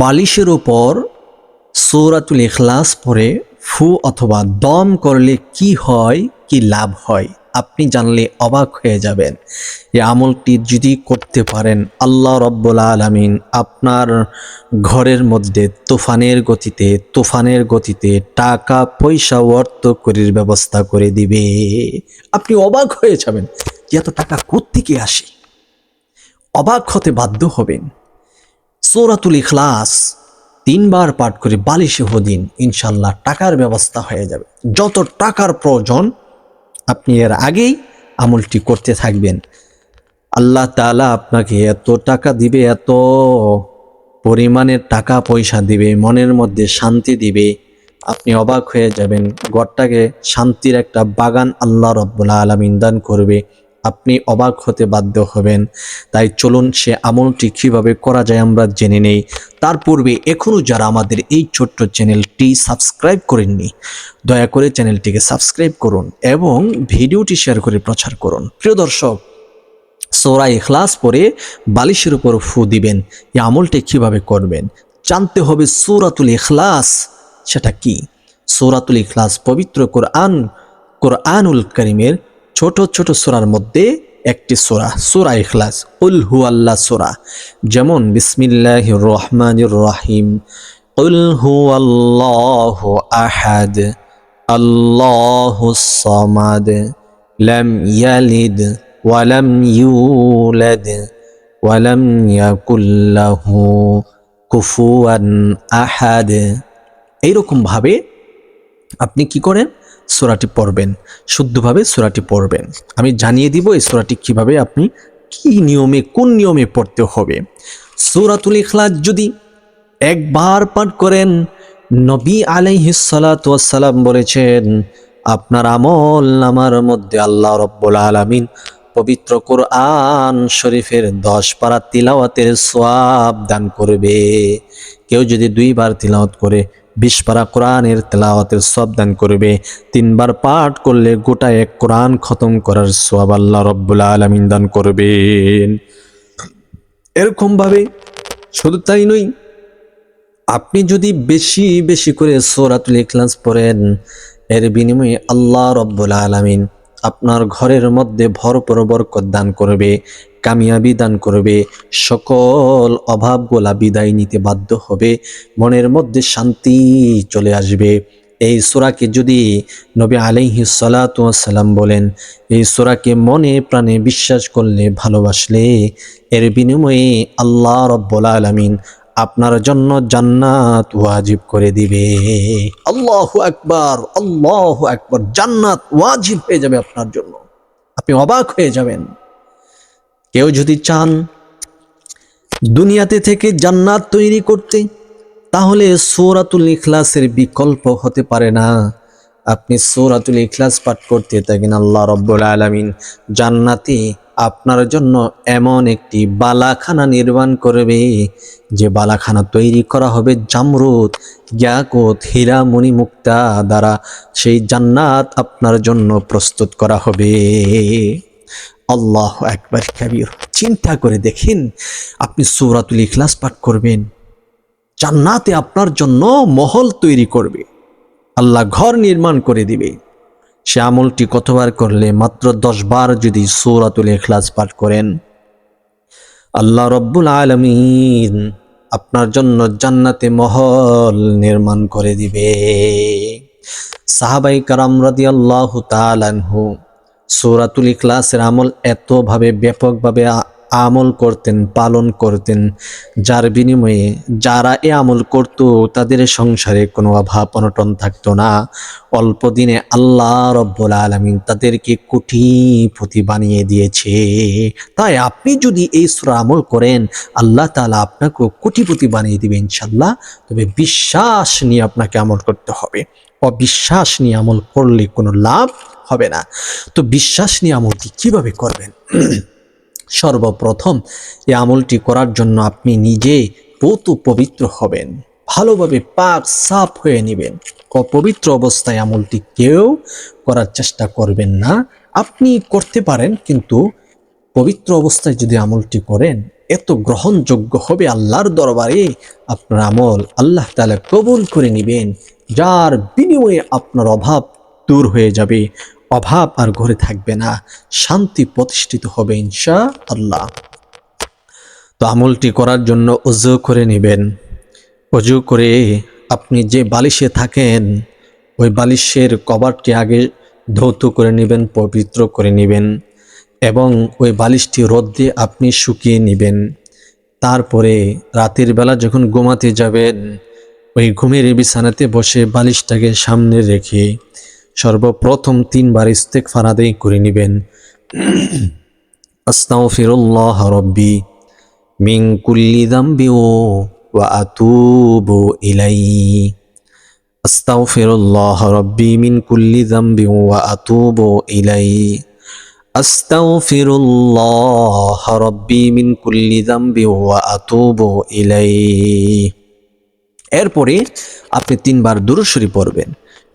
বালিশের ওপর সৌরাতুল ইখলাস পরে ফু অথবা দম করলে কি হয়, কি লাভ হয়, আপনি জানলে অবাক হয়ে যাবেন। এই আমলটি যদি করতে পারেন, আল্লাহ রব্বুল আলমিন আপনার ঘরের মধ্যে তুফানের গতিতে তুফানের গতিতে টাকা, পয়সা অর্থ করির ব্যবস্থা করে দিবে। আপনি অবাক হয়ে যাবেন যে এত টাকা কোত্থেকে আসে? অবাক হতে বাধ্য হবেন। সৌরাতুল ইখলাস। তিনবার পাঠ করে বালিশে হদিন ইনশাল্লাহ টাকার ব্যবস্থা হয়ে যাবে। যত টাকার প্রয়োজন, আপনি এর আগেই আমলটি করতে থাকবেন। আল্লাহ তাআলা আপনাকে এত টাকা দিবে, এত পরিমাণের টাকা পয়সা দিবে, মনের মধ্যে শান্তি দিবে, আপনি অবাক হয়ে যাবেন। ঘরটাকে শান্তির একটা বাগান আল্লাহ রব্বুল্লা আলমিন দান করবে। আপনি অবাক হতে বাধ্য হবেন। তাই চলুন সে আমলটি কীভাবে করা যায় আমরা জেনে নেই। তার পূর্বে এখনও যারা আমাদের এই ছোট্ট চ্যানেলটি সাবস্ক্রাইব করেননি, দয়া করে চ্যানেলটিকে সাবস্ক্রাইব করুন এবং ভিডিওটি শেয়ার করে প্রচার করুন। প্রিয় দর্শক, সোরা ইখলাস পরে বালিশের উপর ফু দিবেন, এই আমলটি কীভাবে করবেন? জানতে হবে সূরাতুল ইখলাস সেটা কি? সূরাতুল ইখলাস পবিত্র কোরআন, কোরআনুল করিমের ছোট ছোট সোরার মধ্যে একটি সোরা, সূরা ইখলাস উল হু আল্লাহ সোরা, যেমন বিসমিল্লাহির রহমান রহিম উল হু আল্লাহু আহাদ, আল্লাহ সামাদ, লাম ইয়ালিদ ওয়ালাম ইউলাদ ওয়ালাম ইয়াকুল লাহু কুফুয়ান আহাদ। এইরকম ভাবে আপনি কি করেন? সূরাটি পড়বেন, শুদ্ধভাবে সূরাটি পড়বেন। আমি জানিয়ে দিব এই সূরাটি কীভাবে আপনি কি নিয়মে, কোন নিয়মে পড়তে হবে। সূরাতুল ইখলাস যদি একবার পাঠ করেন, নবী আলাইহিস সালাতু বলেছেন, আপনার আমল নামার মধ্যে আল্লাহ রব্বুল আলামিন পবিত্র কোরআন শরীফের দশ পারা তিলাওয়াতের সোয়াব দান করবে। কেউ যদি দুইবার তিলাওয়াত করে বিশ পারা কোরআনের তেলাওয়াতের সব দান করবে। তিনবার পাঠ করলে গোটা এক কোরআন খতম করার সোয়াব আল্লাহ রব্বুল আলমিন দান করবেন। এরকমভাবে শুধু তাই নই আপনি যদি বেশি বেশি করে সোরাতুল ইখলাস পড়েন, এর বিনিময়ে আল্লাহ রব্বুল আলমিন আপনার ঘরের মধ্যে ভরপুর বরকত দান করবে, কামিয়াবি দান করবে, সকল অভাবগুলা বিদায় নিতে বাধ্য হবে, মনের মধ্যে শান্তি চলে আসবে। এই সোরাকে যদি নবী আলাইহি সালাম বলেন, এই সোরাকে মনে প্রাণে বিশ্বাস করলে, ভালোবাসলে, এর বিনিময়ে আল্লাহ রব্বুল আলমিন আপনার জন্য জান্নাত ওয়াজিব করে দিবে। আল্লাহ একবার আল্লাহ একবার জান্নাত ওয়াজিব হয়ে যাবে আপনার জন্য। আপনি অবাক হয়ে যাবেন। কেউ যদি চান দুনিয়াতে থেকে জান্নাত তৈরি করতে, তাহলে সৌরাতুল ইখলাসের বিকল্প হতে পারে না। আপনি সৌরাতুল ইখলাস পাঠ করতে থাকেন, আল্লাহ রব্বুল আলমিন জান্নাতে আপনার জন্য এমন একটি বালাখানা নির্মাণ করবে, যে বালাখানা তৈরি করা হবে জামরুদ, ইয়াকুত, হীরা মণি মুক্তা দ্বারা। সেই জান্নাত আপনার জন্য প্রস্তুত করা হবে। আল্লাহ একবার কাবির। চিন্তা করে দেখেন, আপনি সৌরাতুল ইখলাস পাঠ করবেন, জান্নাতে আপনার জন্য মহল তৈরি করবে। আল্লাহ ঘর নির্মাণ করে দিবে। সে আমলটি কতবার করলে মাত্র দশবার যদি সৌরাতুল এখলাস পাঠ করেন? আল্লাহ রব্বুল আলমিন আপনার জন্য জান্নাতে মহল নির্মাণ করে দিবে। সাহাবাই কারাম রাদি আল্লাহ তালানহু সৌরাতুল ইখলাসের আমল এতভাবে ব্যাপকভাবে আমল করতেন, পালন করতেন। যার বিনিময়ে যারা এ আমল করত, তাদের সংসারে কোনো অভাব অনটন থাকতো না। অল্প দিনে আল্লাহ রব্বুল আলমিন তাদেরকে কোটিপতি বানিয়ে দিয়েছে। তাই আপনি যদি এই সুরা আমল করেন, আল্লাহ তালা আপনাকে কোটিপতি বানিয়ে দিবে ইনশাল্লাহ তবে বিশ্বাস নিয়ে আপনাকে আমল করতে হবে। অবিশ্বাস নিয়ে আমল করলে কোনো লাভ হবে না। তো বিশ্বাস নিয়ে আমলটি কীভাবে করবেন? সর্বপ্রথম এই আমলটি করার জন্য আপনি নিজে পতু পবিত্র হবেন। ভালোভাবে পাক সাফ হয়ে নেবেন। অপবিত্র অবস্থায় আমলটি কেউ করার চেষ্টা করবেন না। আপনি করতে পারেন, কিন্তু পবিত্র অবস্থায় যদি আমলটি করেন, এত গ্রহণযোগ্য হবে আল্লাহর দরবারে আপনার আমল আল্লাহ তাআলা কবুল করে নেবেন, যার বিনিময়ে আপনার অভাব দূর হয়ে যাবে। অভাব আর ঘরে থাকবে না। শান্তি প্রতিষ্ঠিত হবে ইনশা আল্লাহ তো আমলটি করার জন্য উজু করে নেবেন। অজু করে আপনি যে বালিশে থাকেন, ওই বালিশের কভারটি আগে ধৌত করে নেবেন, পবিত্র করে নেবেন এবং ওই বালিশটি রোদ্রে আপনি শুকিয়ে নেবেন। তারপরে রাতের বেলা যখন ঘুমাতে যাবেন, ওই ঘুমের বিছানাতে বসে বালিশটাকে সামনে রেখে সর্বপ্রথম তিনবার ইস্তেক ফারাদাই করে নেবেন। আস্তাগফিরুল্লাহ রব্বি মিন কুল্লি দাম্বি ওয়া আতুবু ইলাইহি। আস্তাগফিরুল্লাহ রব্বি মিন কুল্লি দাম্বি ওয়া আতুবু ইলাইহি। আস্তাগফিরুল্লাহ রব্বি মিন কুল্লি দাম্বি ওয়া আতুবু ইলাইহি। এরপরে আপনি তিনবার দুরুশরী পড়বেন।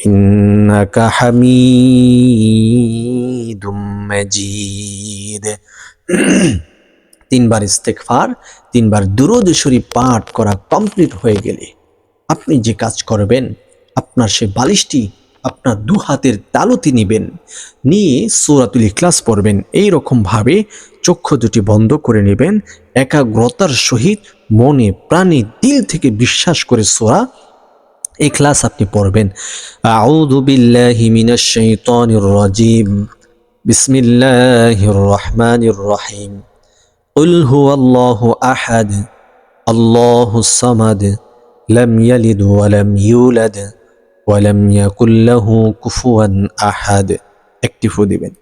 إنك حميد مجيد তিনবার ইস্তেকফার তিনবার দুরুদ শরীফ পাঠ করা কমপ্লিট হয়ে গেলে আপনি যে কাজ করবেন আপনার সে বালিশটি আপনার দু হাতের তালুতি নিবেন নিয়ে সৌরাতুল ইখলাস পড়বেন এই রকমভাবে চক্ষু দুটি বন্ধ করে নেবেন একাগ্রতার সহিত মনে প্রাণে দিল থেকে বিশ্বাস করে সোরা ইখলাস আপনি পড়বেন আউযু বিল্লাহি মিনাশ শাইতানির রাজিম বিসমিল্লাহির রহমানির রহিম قل هو الله أحد الله الصمد لم يلد ولم يولد ولم يكن له كفوا أحد একটি ফু দিবেন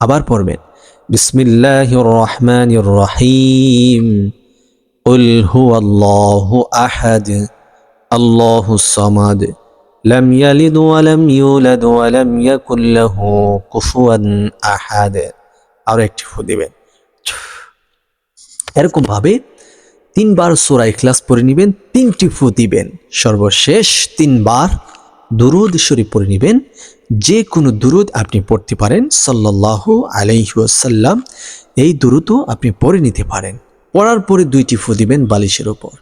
আবার পড়বেন বিসমিল্লাহির রহমানির রহিম قل هو الله আল্লাহু সামাদ। লাম ইয়ালিদ ওয়া লাম ইউলাদ ওয়া লাম ইয়াকুল লাহু কুফুয়ান আহাদ। আর একটি ফু দিবেন। এরকম ভাবে তিনবার সূরা ইখলাস পড়ে নেবেন, তিনটি ফু দিবেন। সর্বশেষ তিনবার দুরুদ শরীফ পড়ে নেবেন। যে কোনো দুরুদ আপনি পড়তে পারেন সাল্লাহ আলাইসাল্লাম এই দুরুদও আপনি পড়ে নিতে পারেন। পড়ার পরে দুইটি ফু দিবেন বালিশের ওপর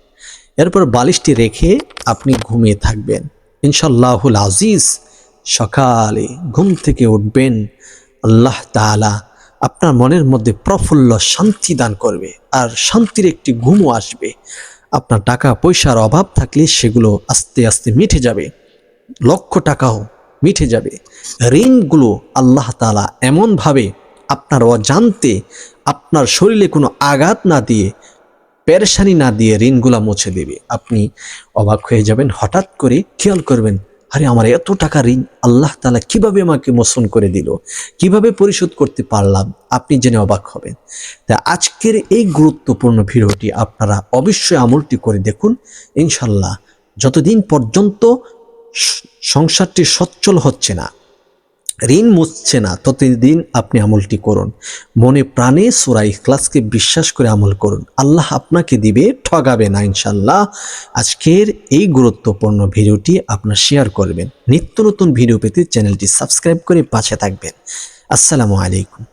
এরপর বালিশটি রেখে আপনি ঘুমিয়ে থাকবেন। ইনশাল্লাহুল আজিজ, সকালে ঘুম থেকে উঠবেন। আল্লাহ তাআলা আপনার মনের মধ্যে প্রফুল্ল শান্তি দান করবে আর শান্তির একটি ঘুমও আসবে। আপনার টাকা পয়সার অভাব থাকলে সেগুলো আস্তে আস্তে মিটে যাবে। লক্ষ টাকাও মিটে যাবে। ঋণগুলো আল্লাহ তালা এমনভাবে আপনার অজান্তে আপনার শরীরে কোনো আঘাত না দিয়ে পেরেশানি না দিয়ে ঋণগুলা মুছে দেবে। আপনি অবাক হয়ে যাবেন, হঠাৎ করে খেয়াল করবেন, আরে আমার এত টাকা ঋণ আল্লাহ তালা কীভাবে আমাকে মোচন করে দিল, কীভাবে পরিশোধ করতে পারলাম, আপনি জেনে অবাক হবেন। তা আজকের এই গুরুত্বপূর্ণ ভিডিওটি আপনারা অবশ্যই আমলটি করে দেখুন ইনশাল্লাহ যতদিন পর্যন্ত সংসারটি সচ্ছল হচ্ছে না ঋণ মুছছে না, ততদিন আপনি আমলটি করুন। মনে প্রাণে সুরা ইখলাসকে বিশ্বাস করে আমল করুন। আল্লাহ আপনাকে দিবে, ঠগাবে না ইনশাল্লাহ আজকের এই গুরুত্বপূর্ণ ভিডিওটি আপনার শেয়ার করবেন। নিত্য নতুন ভিডিও পেতে চ্যানেলটি সাবস্ক্রাইব করে পাশে থাকবেন। আসসালামু আলাইকুম।